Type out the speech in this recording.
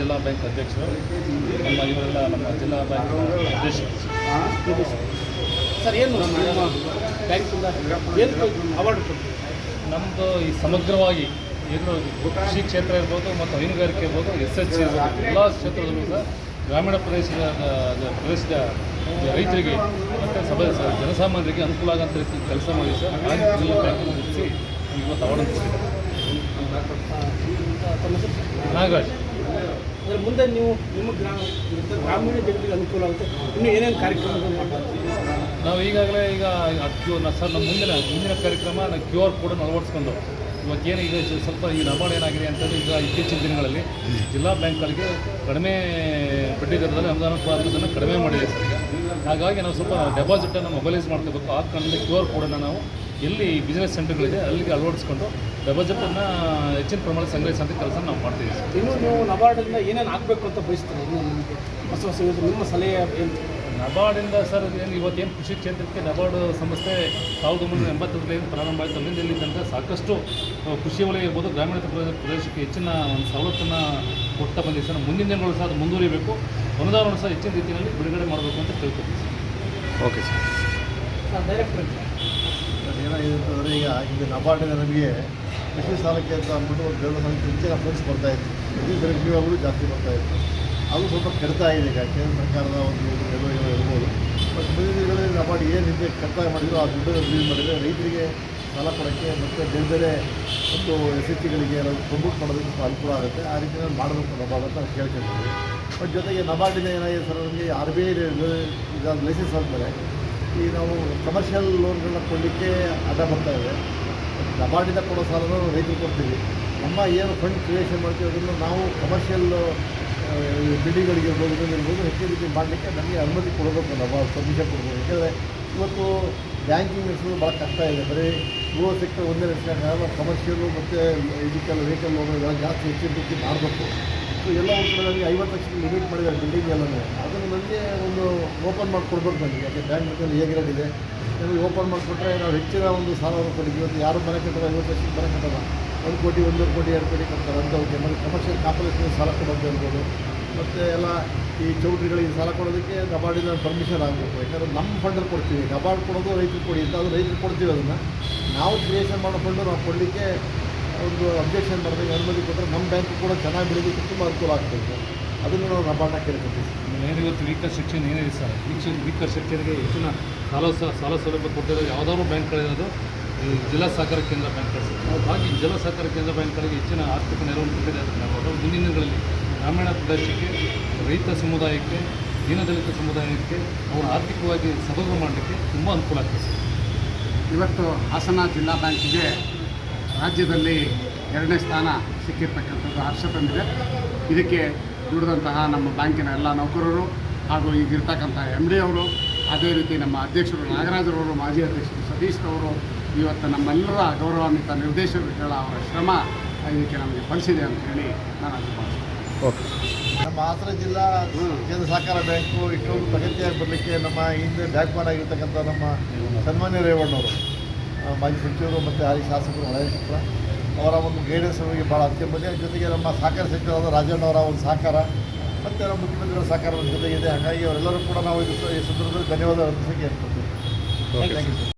Bank ಅಧ್ಯಕ್ಷರು ನಮ್ಮ ಇವರೆಲ್ಲ ನಮ್ಮ ಜಿಲ್ಲಾ ಬ್ಯಾಂಕ್ ನಿರ್ದೇಶಕರು ಸರ್ ಏನು ನಮ್ಮ ಬ್ಯಾಂಕಿಂದ ಏನು ಅವಾರ್ಡ್ ಕೊಡ್ತೀವಿ ನಮ್ಮದು ಈ ಸಮಗ್ರವಾಗಿ ಏನು ಕೃಷಿ ಕ್ಷೇತ್ರ ಇರ್ಬೋದು ಮತ್ತು ಹೈನುಗಾರಿಕೆ ಇರ್ಬೋದು ಎಸ್ ಎಚ್ ಸಿ ಇರ್ಬೋದು ಎಲ್ಲ ಕ್ಷೇತ್ರದಲ್ಲೂ ಸಹ ಗ್ರಾಮೀಣ ಪ್ರದೇಶದ ಪ್ರದೇಶದ ರೈತರಿಗೆ ಮತ್ತು ಸಭೆ ಜನಸಾಮಾನ್ಯರಿಗೆ ಅನುಕೂಲ ಆಗೋಂಥ ರೀತಿ ಕೆಲಸ ಮಾಡಿ ಸರ್. ಜಿಲ್ಲಾ ಬ್ಯಾಂಕನ್ನು ಇವತ್ತು ಅವಾರ್ಡ್ ಕೊಟ್ಟಿದ್ದಾರೆ? ನಾಗರಾಜ್. ಅದ್ರ ಮುಂದೆ ನೀವು ನಿಮ್ಮ ಗ್ರಾಮ ಗ್ರಾಮೀಣ ಜನರಿಗೆ ಅನುಕೂಲ ಆಗುತ್ತೆ. ಇನ್ನು ಏನೇನು ಕಾರ್ಯಕ್ರಮಗಳು ಮಾಡ್ತಾರೆ? ನಾವು ಈಗಾಗಲೇ ಈಗ ಕ್ಯೂ ಸರ್, ನಮ್ಮ ಮುಂದಿನ ಮುಂದಿನ ಕಾರ್ಯಕ್ರಮ ನಾವು ಕ್ಯೂ ಆರ್ ಕೋಡನ್ನು ಅಳವಡಿಸ್ಕೊಂಡು ಇವತ್ತೇನು ಈಗ ಸ್ವಲ್ಪ ಈ ನಬಾರ್ಡ್ ಏನಾಗಿದೆ ಅಂತಂದರೆ ಈಗ ಇತ್ತೀಚಿನ ದಿನಗಳಲ್ಲಿ ಜಿಲ್ಲಾ ಬ್ಯಾಂಕ್ಗಳಿಗೆ ಕಡಿಮೆ ಬಡ್ಡಿ ದರದಲ್ಲಿ ಅನುದಾನ ಕೊಡೋದನ್ನು ಕಡಿಮೆ ಮಾಡಿದೆ ಸರ್. ಹಾಗಾಗಿ ನಾವು ಸ್ವಲ್ಪ ಡೆಪಾಸಿಟನ್ನು ಮೊಬೈಲೈಸ್ ಮಾಡ್ಕೋಬೇಕು. ಆ ಕಾರಣದಿಂದ ಕ್ಯೂ ಆರ್ ಕೋಡನ್ನು ನಾವು ಎಲ್ಲಿ ಬಿಸ್ನೆಸ್ ಸೆಂಟರ್ಗಳಿದೆ ಅಲ್ಲಿಗೆ ಅಳವಡಿಸ್ಕೊಂಡು ಡೆಪಾಸಿಟನ್ನು ಹೆಚ್ಚಿನ ಪ್ರಮಾಣ ಸಂಗ್ರಹಿಸುವಂಥ ಕೆಲಸ ನಾವು ಮಾಡ್ತೀವಿ ಸರ್. ಇನ್ನು ನೀವು ನಬಾರ್ಡಿಂದ ಏನೇನು ಆಗಬೇಕು ಅಂತ ಬಯಸ್ತೀರಿ? ಇನ್ನು ನಿಮಗೆ ಹೊಸ ಹೊಸ ಯೋಜನೆ ನಿಮ್ಮ ಸಲಹೆ ಏನು? ನಬಾರ್ಡಿಂದ ಸರ್ ಏನು ಇವತ್ತೇನು ಕೃಷಿ ಕ್ಷೇತ್ರಕ್ಕೆ ನಬಾರ್ಡ್ ಸಂಸ್ಥೆ ಸಾವಿರದ ಒಂಬೈನೂರ ಎಂಬತ್ತೊಂದರಿಂದ ಪ್ರಾರಂಭ ಆಯಿತು. ಅಲ್ಲಿಂದ ಇಲ್ಲಿ ತನಕ ಸಾಕಷ್ಟು ಕೃಷಿ ವಲಯ ಇರ್ಬೋದು ಗ್ರಾಮೀಣ ಪ್ರದೇಶ- ಪ್ರದೇಶಕ್ಕೆ ಹೆಚ್ಚಿನ ಒಂದು ಸವಲತ್ತನ್ನು ಕೊಡ್ತಾ ಬಂದಿದೆ ಸರ್. ಮುಂದಿನ ದಿನಗಳು ಸಹ ಅದು ಮುಂದುವರಿಬೇಕು. ಅನುದಾನವನ್ನು ಸಹ ಹೆಚ್ಚಿನ ರೀತಿಯಲ್ಲಿ ಬಿಡುಗಡೆ ಮಾಡಬೇಕು ಅಂತ ತಿಳ್ಕೊತೀವಿ ಸರ್. Okay sir. ಏನಾಗಿದೆ ಈಗ ನಬಾರ್ಡಿನ ನಮಗೆ ಕೃಷಿ ಸಾಲಕ್ಕೆ ಅಂತ ಅಂದ್ಬಿಟ್ಟು ಒಂದು ಸಾಲಕ್ಕೆ ಹೆಚ್ಚಿನ ಫಂಡ್ಸ್ ಬರ್ತಾ ಇತ್ತು. ಪ್ರತಿ ಅವರು ಜಾಸ್ತಿ ಬರ್ತಾ ಇತ್ತು. ಅದು ಸ್ವಲ್ಪ ಕೆಡ್ತಾ ಇದೆ ಈಗ ಕೇಂದ್ರ ಸರ್ಕಾರದ ಒಂದು ಏನೋ ಇರ್ಬೋದು. ಬಟ್ ಮುಂದಿನ ದಿನಗಳಲ್ಲಿ ನಬಾರ್ಡ್ ಏನು ಹಿಂದೆ ಕಡ್ತಾಯ ಮಾಡಿದ್ರು ಆ ದುಡ್ಡನ್ನು ರಿಲೀಸ್ ಮಾಡಿದರೆ ರೈತರಿಗೆ ಸಾಲ ಕೊಡೋಕ್ಕೆ ಮತ್ತು ಬೇರೆ ಬೇರೆ ಒಂದು ಎಸ್ ಎಚ್ ಗಳಿಗೆ ಪ್ರಮೋಟ್ ಮಾಡೋದಕ್ಕೆ ಸ್ವಲ್ಪ ಅನುಕೂಲ ಆಗುತ್ತೆ. ಆ ರೀತಿ ಮಾಡಬೇಕು ನಬಾರ್ಡ್ ಅಂತ ಕೇಳ್ಕೊಳ್ತೀವಿ ಬಟ್ ಜೊತೆಗೆ ನಬಾರ್ಡಿನ ಏನಾಗಿದೆ ಸರ್, ನಮಗೆ ಆರ್ ಬಿ ಐ ಲೈಸೆನ್ಸ್ ಆದಮೇಲೆ ಈ ನಾವು ಕಮರ್ಷಿಯಲ್ ಲೋನ್ಗಳನ್ನ ಕೊಡಲಿಕ್ಕೆ ಅಡ್ಡ ಬರ್ತಾ ಇದೆ. ನಬಾರ್ಡಿಂದ ಕೊಡೋ ಸಾಲನ ರೈತರು ಕೊಡ್ತೀವಿ. ನಮ್ಮ ಏನು ಫಂಡ್ ಕ್ರಿಯೇಷನ್ ಮಾಡ್ತೀವಿ, ಅದನ್ನು ನಾವು ಕಮರ್ಷಿಯಲ್ ಬಿಲ್ಡಿಂಗ್ಗಳಿಗೆ ಇರ್ಬೋದು ಹೆಚ್ಚಿನ ರೀತಿ ಮಾಡಲಿಕ್ಕೆ ನಮಗೆ ಅನುಮತಿ ಕೊಡಬೇಕು ನಬಾರ್ಡ್ ಪರ್ಮಿಷನ್ ಕೊಡ್ಬೋದು. ಯಾಕೆಂದರೆ ಇವತ್ತು ಬ್ಯಾಂಕಿಂಗ್ ನಡೆಸೋದು ಭಾಳ ಕಷ್ಟ ಇದೆ. ಬರೀ ಗೃಹ ಸೆಕ್ಟರ್ ಒಂದೇ ನಡೆಸೋಕ್ಕಾಗಲ್ಲ ಕಮರ್ಷಿಯಲು ಮತ್ತು ಇದಕ್ಕೆಲ್ಲ ವೆಹಿಕಲ್ ಲೋನ್ಗಳೆಲ್ಲ ಜಾಸ್ತಿ ಹೆಚ್ಚಿನ ರೀತಿ ಮಾಡಬೇಕು. ಸೊ ಎಲ್ಲ ಕಡೆ ನನಗೆ ಐವತ್ತು ಲಕ್ಷ ಲಿಮಿಟ್ ಮಾಡಿದ್ದಾರೆ ಬಿಲ್ಡಿಂಗ್ ಎಲ್ಲನೂ. ಅದನ್ನು ನನಗೆ ಒಂದು ಓಪನ್ ಮಾಡಿಕೊಡ್ಬೇಕು ನನಗೆ ಯಾಕೆ ಬ್ಯಾಂಕ್ನಲ್ಲಿ ಹೇಗೆ ರೇಟ್ ಇದೆ ನಮಗೆ ಓಪನ್ ಮಾಡಿಕೊಟ್ರೆ ನಾವು ಹೆಚ್ಚಿನ ಒಂದು ಸಾಲವನ್ನು ಕೊಟ್ಟಿದ್ದೀವಿ ಇವತ್ತು ಯಾರು ಮನೆ ಕಟ್ಟಲ್ಲ ಐವತ್ತು ಲಕ್ಷಕ್ಕೆ ಮನೆ ಕಟ್ಟಲ್ಲ ಒಂದು ಕೋಟಿ, ಒಂದೂವರೆ ಕೋಟಿ, ಎರಡು ಕೋಟಿ ಕಟ್ತಾರೆ ಅಂಥವ್ರಿಗೆ ಮತ್ತು ಕಮರ್ಷಿಯಲ್ ಕಾರ್ಪೊರೇಷನ್ ಸಾಲ ಕೊಡೋದು ಇರ್ಬೋದು ಮತ್ತು ಎಲ್ಲ ಈ ಚೌಟ್ರಿಗಳಿಗೆ ಸಾಲ ಕೊಡೋದಕ್ಕೆ ನಬಾರ್ಡಿನ ಪರ್ಮಿಷನ್ ಆಗಬೇಕು. ಯಾಕಂದರೆ ನಮ್ಮ ಫಂಡಲ್ಲಿ ಕೊಡ್ತೀವಿ. ನಬಾರ್ಡ್ ಕೊಡೋದು ರೈತರು ಕೊಡಿ ಅಂತ. ಅದು ರೈತರು ಕೊಡ್ತೀವಿ ಅದನ್ನು. ನಾವು ಕ್ರಿಯೇಷನ್ ಮಾಡೋ ಫಂಡು ನಾವು ಕೊಡಲಿಕ್ಕೆ ಒಂದು ಅಬ್ಜೆಕ್ಷನ್ ಮಾಡಿದಾಗ ಅನುಮತಿ ಕೊಟ್ಟರೆ ನಮ್ಮ ಬ್ಯಾಂಕು ಕೂಡ ಚೆನ್ನಾಗಿ ಬೆಳೀಲಿಕ್ಕೆ ತುಂಬ ಅನುಕೂಲ ಆಗ್ತದೆ ಸರ್. ಅದನ್ನು ನಾವು ನಬಾರ್ಡ್ನ ಕೇಳ್ಕೊತೀವಿ ಏನು ಇವತ್ತು ವೀಕರ್ ಸೆಕ್ಷನ್ ಏನಿದೆ ಸರ್? ವೀಕ್ಷನ್ ವೀಕರ್ ಸೆಕ್ಷನ್ಗೆ ಹೆಚ್ಚಿನ ಸಾಲ ಸಾಲ ಸೌಲಭ್ಯ ಕೊಟ್ಟಿರೋ ಯಾವುದಾದ್ರು ಬ್ಯಾಂಕ್ಗಳಿರೋದು ಈ ಜಿಲ್ಲಾ ಸಹಕಾರ ಕೇಂದ್ರ ಬ್ಯಾಂಕ್ಗಳು ಸರ್. ಹಾಗಾಗಿ ಜಿಲ್ಲಾ ಸಹಕಾರ ಕೇಂದ್ರ ಬ್ಯಾಂಕ್ಗಳಿಗೆ ಹೆಚ್ಚಿನ ಆರ್ಥಿಕ ನೆರವನ್ನು ಕೊಟ್ಟಿದೆ ಅದನ್ನು ನಾವು ಅದರ ಮುಂದಿನ ದಿನಗಳಲ್ಲಿ ಗ್ರಾಮೀಣ ಪ್ರದೇಶಕ್ಕೆ ರೈತ ಸಮುದಾಯಕ್ಕೆ ದೀನದಲಿತ ಸಮುದಾಯಕ್ಕೆ ಅವರು ಆರ್ಥಿಕವಾಗಿ ಸಬಲ ಮಾಡಲಿಕ್ಕೆ ತುಂಬ ಅನುಕೂಲ ಆಗ್ತದೆ ಸರ್. ಇವತ್ತು ಹಾಸನ ಜಿಲ್ಲಾ ಬ್ಯಾಂಕಿಗೆ ರಾಜ್ಯದಲ್ಲಿ ಎರಡನೇ ಸ್ಥಾನ ಸಿಕ್ಕಿರ್ತಕ್ಕಂಥದ್ದು ಹರ್ಷ ತಂದಿದೆ. ಇದಕ್ಕೆ ದುಡಿದಂತಹ ನಮ್ಮ ಬ್ಯಾಂಕಿನ ಎಲ್ಲ ನೌಕರರು ಹಾಗೂ ಈಗಿರ್ತಕ್ಕಂಥ ಎಂ ಡಿ ಅವರು ಅದೇ ರೀತಿ ನಮ್ಮ ಅಧ್ಯಕ್ಷರು ನಾಗರಾಜರವರು ಮಾಜಿ ಅಧ್ಯಕ್ಷರು ಸತೀಶ್ರವರು ಇವತ್ತು ನಮ್ಮೆಲ್ಲರ ಗೌರವಾನ್ವಿತ ನಿರ್ದೇಶಕರುಗಳ ಅವರ ಶ್ರಮ ಇದಕ್ಕೆ ನಮಗೆ ಫಲಿಸಿದೆ ಅಂತ ಹೇಳಿ ನಾನು ಅಭಿಪ್ರಾಯ ಓಕೆ. ನಮ್ಮ ಹಾಸನ ಜಿಲ್ಲಾ ಕೇಂದ್ರ ಸಹಕಾರ ಬ್ಯಾಂಕು ಇಷ್ಟೊಂದು ಪ್ರಗತಿಯಾಗಿ ಬರಲಿಕ್ಕೆ ನಮ್ಮ ಹಿಂದೆ ಬ್ಯಾಂಕ್ ಆಗಿರ್ತಕ್ಕಂಥ ನಮ್ಮ ಸನ್ಮಾನ್ಯ ರೇವಣ್ಣವರು. ಮಾಜಿ ಸಚಿವರು ಮತ್ತು ಹಾಲಿ ಶಾಸಕರು ಹಳೆಯ ಶಾಸಕರ ಅವರ ಒಂದು ಗೈಡೆನ್ಸ್ ನಮಗೆ ಭಾಳ ಅತ್ಯಂಬದೆ ಜೊತೆಗೆ ನಮ್ಮ ಸಹಕಾರ ಸಚಿವರಾದ ರಾಜಣ್ಣವರ ಒಂದು ಸಹಕಾರ ಮತ್ತು ನಮ್ಮ ಮುಖ್ಯಮಂತ್ರಿಗಳ ಸಹಕಾರ ಜೊತೆಗೆ ಜೊತೆಗಿದೆ. ಹಾಗಾಗಿ ಅವರೆಲ್ಲರೂ ಕೂಡ ನಾವು ಇದು ಈ ಸಂದರ್ಭದಲ್ಲಿ ಧನ್ಯವಾದ ಅರ್ಪಿಸೋಕೆ ಏರ್ಪಡ್ತೀವಿ ಓಕೆ ಥ್ಯಾಂಕ್ ಯು